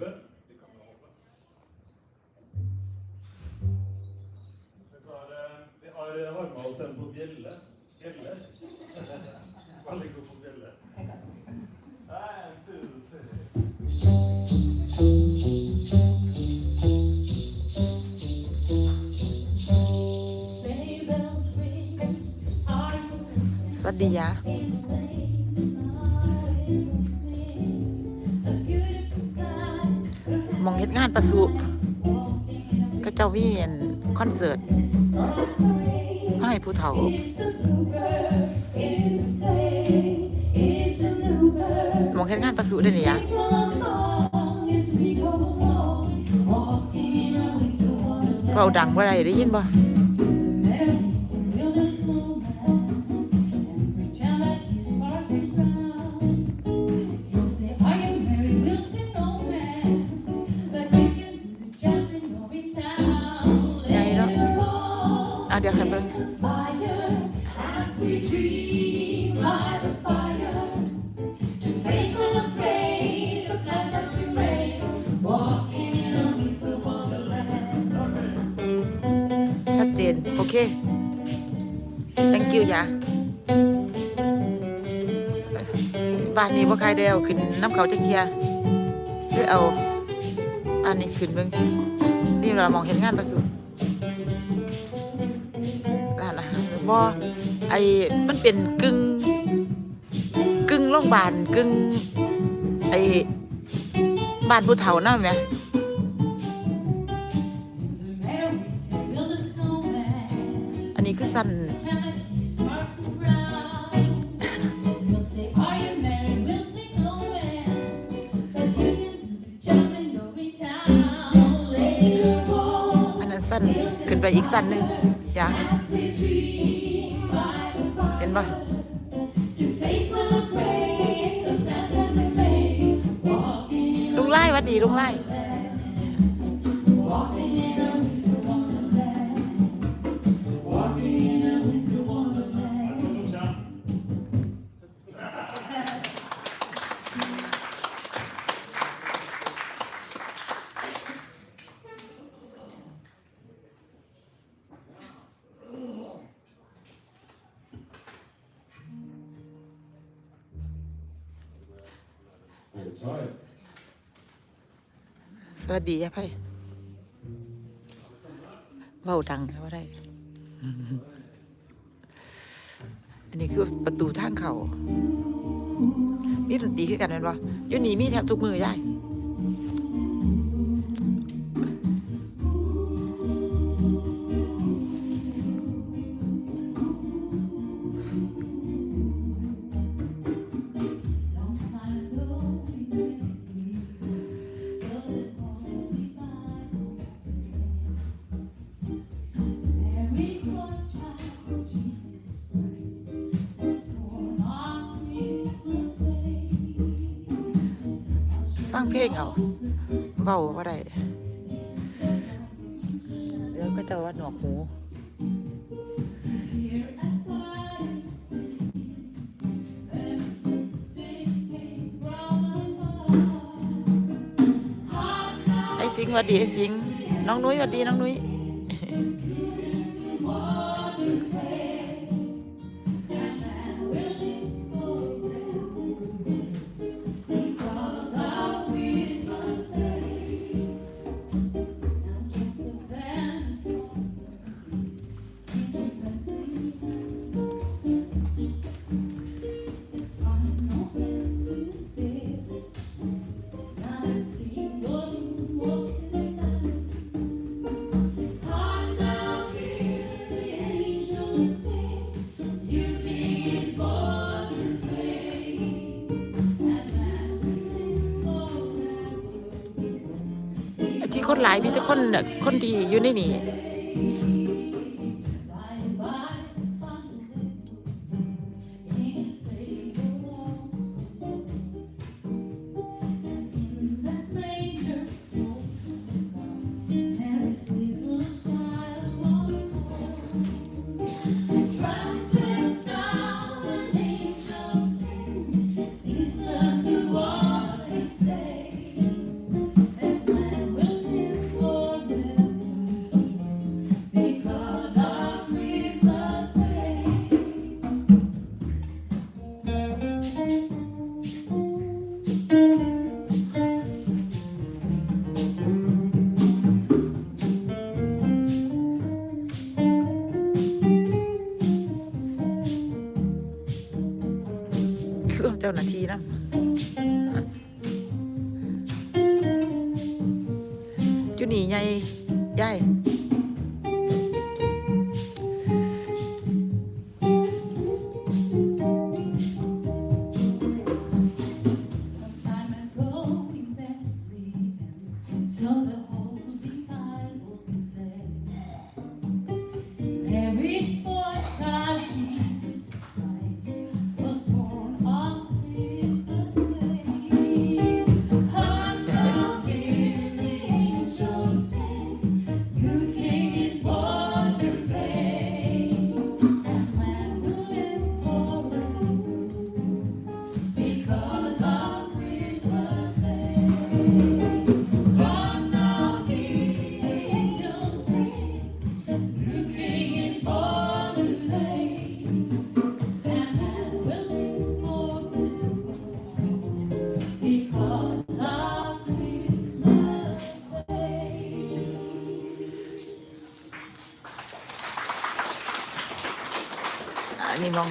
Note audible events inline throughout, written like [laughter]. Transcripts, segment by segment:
over. Det kan vi håpe. Vi har eh, varma oss en på bjelle. Bjelle. [laughs] Veldig god มองเห็ดงานประสุก็เจ้าวิ่คอนเสิร์ตให้ผู้เฒ่าหมองเห็ดงานประสุได้เนี่ยเบาดังว่าไรได้ยินบ่ the plans that we made, walking in a winter wonderland. ชัดเจน โอเค thank you ยะบ้านนี้บ่าใครได้เอาขึ้นน้ำเขาจักเทียหรือเอา อันนี้ขึ้นเบิ่งนี่เรามองเห็นงานประสุร้ บ่ไอ้มันเป็นกึ่งกึ่งโรงพยาบาลกึ่งไอ้บ้านผู้เฒ่านั่นไหมอันนี้คือสั้นอันนั้นสั้นขึ้นไปอีกสั้นหนึ่งจ้ะ นปะ to face unafraid the plans that we made. Walking in ลุงไล่หวัดดีลุงไล่ สวัสดียายไพ่เบาดังนะว่าได้ อันนี้คือประตูทางเขา มีดนตรีคือกันแม่นบ่อยู่นี่มีแทบทุกมือยาย เพลงเอาเบาว่าได้เดี๋ยวก็จะว่าหนวกหูไอ้สิงหวัดดีไอ้สิงน้องนุ้ยหวัดดีน้องนุ้ย หลายมีแต่คนน่ะคนดีอยู่ในนี่ ยาย อันนี้มอง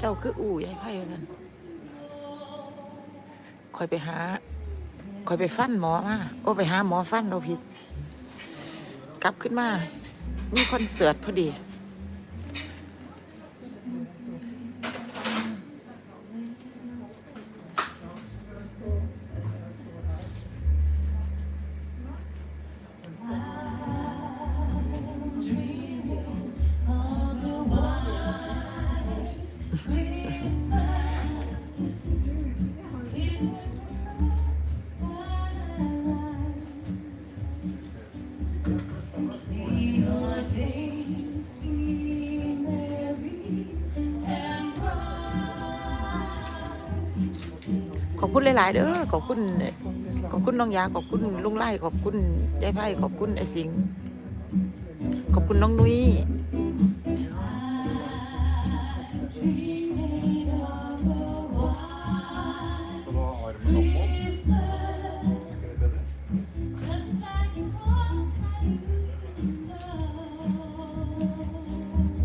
เจ้าคืออู่ยายไพ่ท่านคอยไปหาคอยไปฟันหมอมา โอ้ไปหาหมอฟันเราผิด กลับขึ้นมา มีคอนเสิร์ตพอดี ขอบคุณหลายๆเด้อขอบคุณขอบคุณน้องยาขอบคุณลุงไล่ขอบคุณยายไพ่ขอบคุณไอ้สิงขอบคุณน้องนุ้ย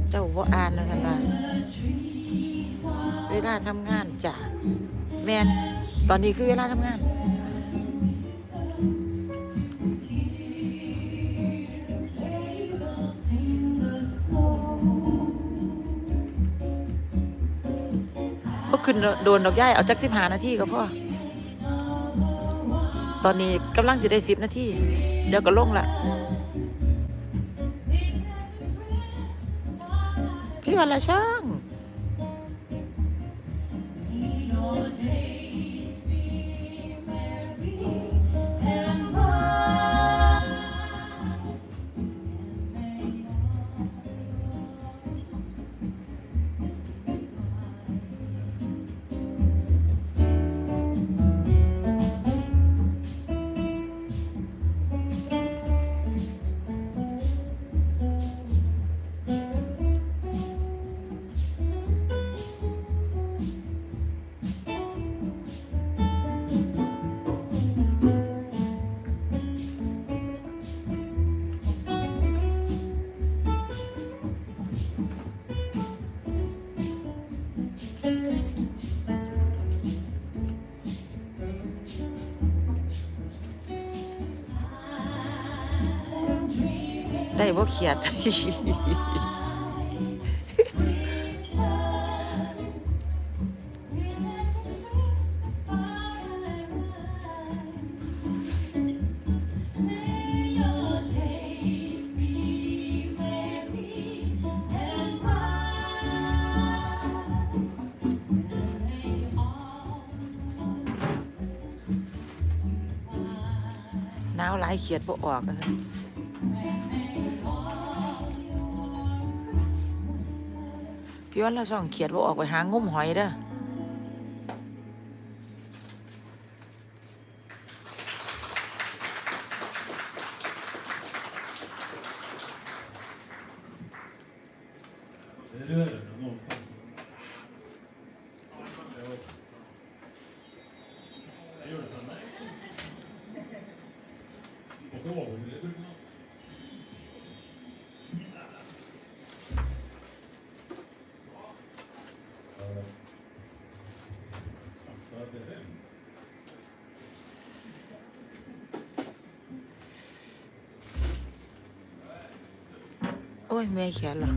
เจ้าว่าอ่านนะท่านว่าเวลาทำงานจ้ะแมน ตอนนี้คือเวลาทำงาน ก็ขึ้นโดนดอกย่ายเอาจักสิบหานาทีก็พ่อ ตอนนี้กำลังสิได้สิบนาทีเดี๋ยวก็ลงละพี่วันละช่าง ได้บ่เขียด Christmas หนาวหลายเขียดบ่ออกอะ พี่วันละสองเขียดว่าออกไปหางุ่มหอยเด้อ อ้ยแม่เขียนหรอ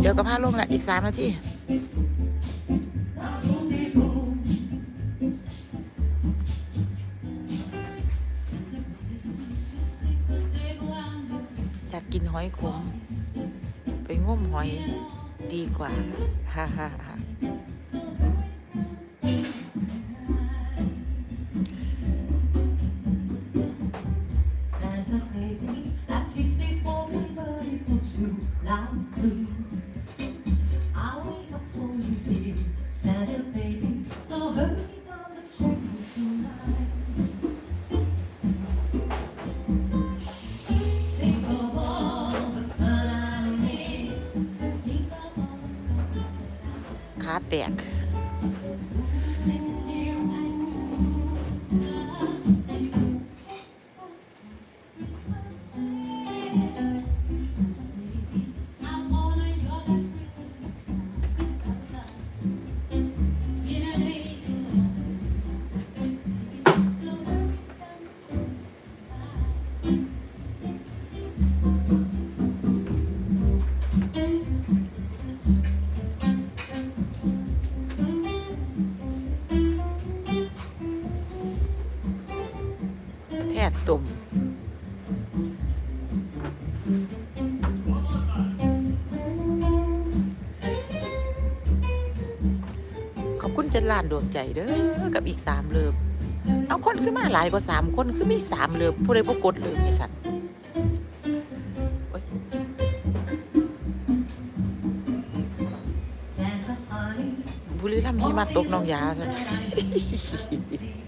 เดี๋ยวก็พาลงละอีกสามนาทีอยากกินหอยขม ไปง้มหอยดีกว่าฮ่าฮ่าฮ่า thick. านดวงใจเด้อกับอีกสามเลิฟเอาคนขึ้นมาหลายกว่าสามคนคือมีสามเลิฟผู้ใดผู้กดเลิฟไอ้สัตว์โอ๊ย Santa honey, บุรีรัมย์หิมะตกน้องยาซะ to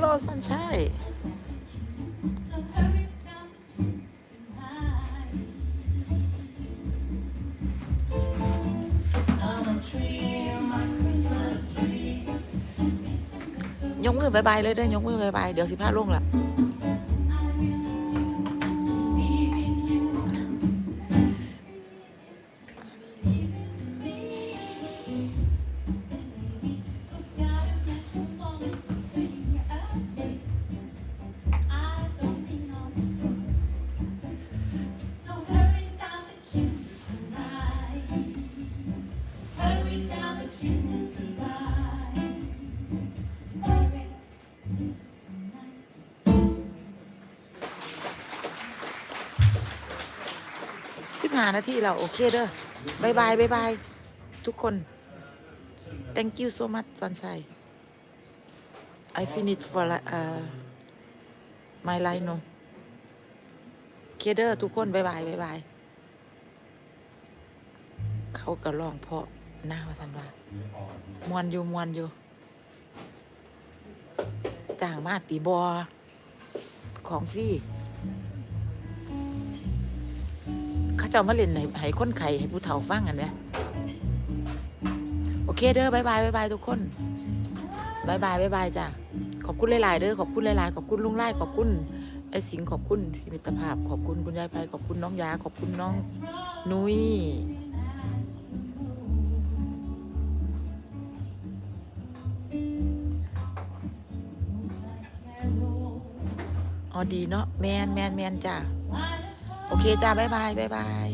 โลสันใช่ยกมือบายบายเลยเด้อยกมือบายบายเดี๋ยวสิพาลงละานาทีเราโอเคเด้อบายบายบายบายทุกคน thank you so much sunshine I finished for uh, my line no เคเด้อทุกคนบายบายบายบายเขาก็ร้องเพราะหน้าวาสันว่ามวนอยู่มวนอยู่จ้างมาตีบอของฟ เจ้ามาเล่นให้ให้คนไข่ให้ผู้เฒ่าฟังกันเนี่ยโอเคเด้อบายบายบายบายทุกคนบายบายบายบายจ้ะขอบคุณหลายๆเด้อขอบคุณหลายๆขอบคุณลุงไล่ขอบคุณไอ้สิงขอบคุณพิมิตรภาพ ขอบคุณคุณยายไปขอบคุณน้องยา ขอบคุณน้องนุ้ยอ๋อดีเนาะแมนแมนแมนจ้ะ โอเคจ้าบายบายบายบาย